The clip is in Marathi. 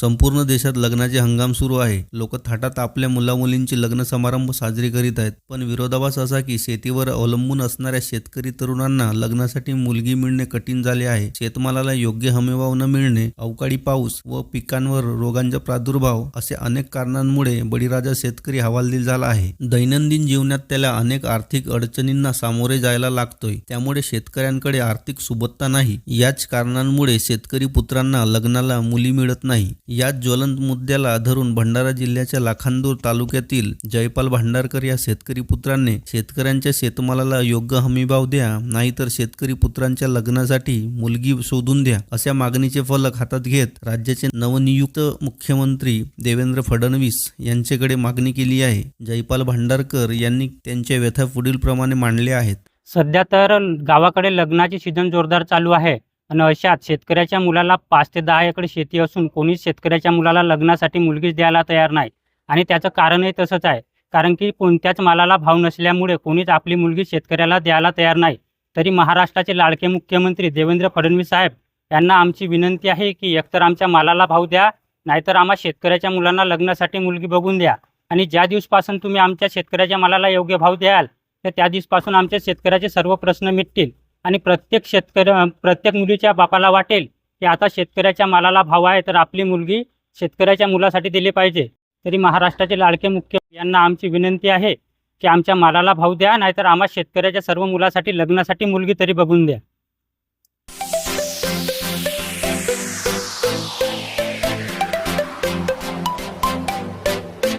संपूर्ण देशात लग्नाचे हंगाम सुरू आहे. लोक थाटात आपल्या मुलामुलींची लग्न समारंभ साजरे करीत आहेत. पण विरोधाभास असा की शेतीवर अवलंबून असणाऱ्या शेतकरी तरुणांना लग्नासाठी मुलगी मिळणे कठीण झाले आहे. शेतमालाला योग्य हमीभाव न मिळणे अवकाळी पाऊस व पिकांवर रोगांचा प्रादुर्भाव असे अनेक कारणांमुळे बळीराजा शेतकरी हवालदिल झाला आहे. दैनंदिन जीवनात त्याला अनेक आर्थिक अडचणींना सामोरे जायला लागतोय. त्यामुळे शेतकऱ्यांकडे आर्थिक सुबत्ता नाही. याच कारणांमुळे शेतकरी पुत्रांना लग्नाला मुली मिळत नाही. याच ज्वलंत मुद्द्याला धरून भंडारा जिल्ह्याच्या लाखांदूर तालुक्यातील जयपाल भांडारकर या शेतकरी पुत्रांनी शेतकऱ्यांच्या शेतमालाला योग्य हमीभाव द्या नाहीतर शेतकरी पुत्रांच्या लग्नासाठी मुलगी शोधून द्या अशा मागणीचे फलक हातात घेत राज्याचे नवनियुक्त मुख्यमंत्री देवेंद्र फडणवीस यांच्याकडे मागणी केली आहे. जयपाल भांडारकर यांनी त्यांच्या व्यथा पुढीलप्रमाणे मांडल्या आहेत. सध्या तर गावाकडे लग्नाची सीझन जोरदार चालू आहे. आणि अशात शेतकऱ्याच्या मुलाला पाच ते दहा एकर शेती असून कोणीच शेतकऱ्याच्या मुलाला लग्नासाठी मुलगीच द्यायला तयार नाही. आणि त्याचं कारणही तसंच आहे. कारण की कोणत्याच मालाला भाव नसल्यामुळे कोणीच आपली मुलगी शेतकऱ्याला द्यायला तयार नाही. तरी महाराष्ट्राचे लाडके मुख्यमंत्री देवेंद्र फडणवीस साहेब यांना आमची विनंती आहे की एकतर आमच्या मालाला भाव द्या नाहीतर आम्हा शेतकऱ्याच्या मुलांना लग्नासाठी मुलगी बघून द्या. आणि ज्या दिवसपासून तुम्ही आमच्या शेतकऱ्याच्या मालाला योग्य भाव द्याल तर त्या दिवसपासून आमच्या शेतकऱ्याचे सर्व प्रश्न मिटतील. आणि प्रत्येक शेतकऱ्या प्रत्येक मुलीच्या बापाला वाटेल की आता शेतकऱ्याच्या मालाला भाव आहे तर आपली मुलगी शेतकऱ्याच्या मुलासाठी दिली पाहिजे. तरी महाराष्ट्राचे लाडके मुख्य यांना आमची विनंती आहे की आमच्या मालाला भाव द्या नाहीतर आम्हा शेतकऱ्याच्या सर्व मुलासाठी लग्नासाठी मुलगी तरी बघून द्या.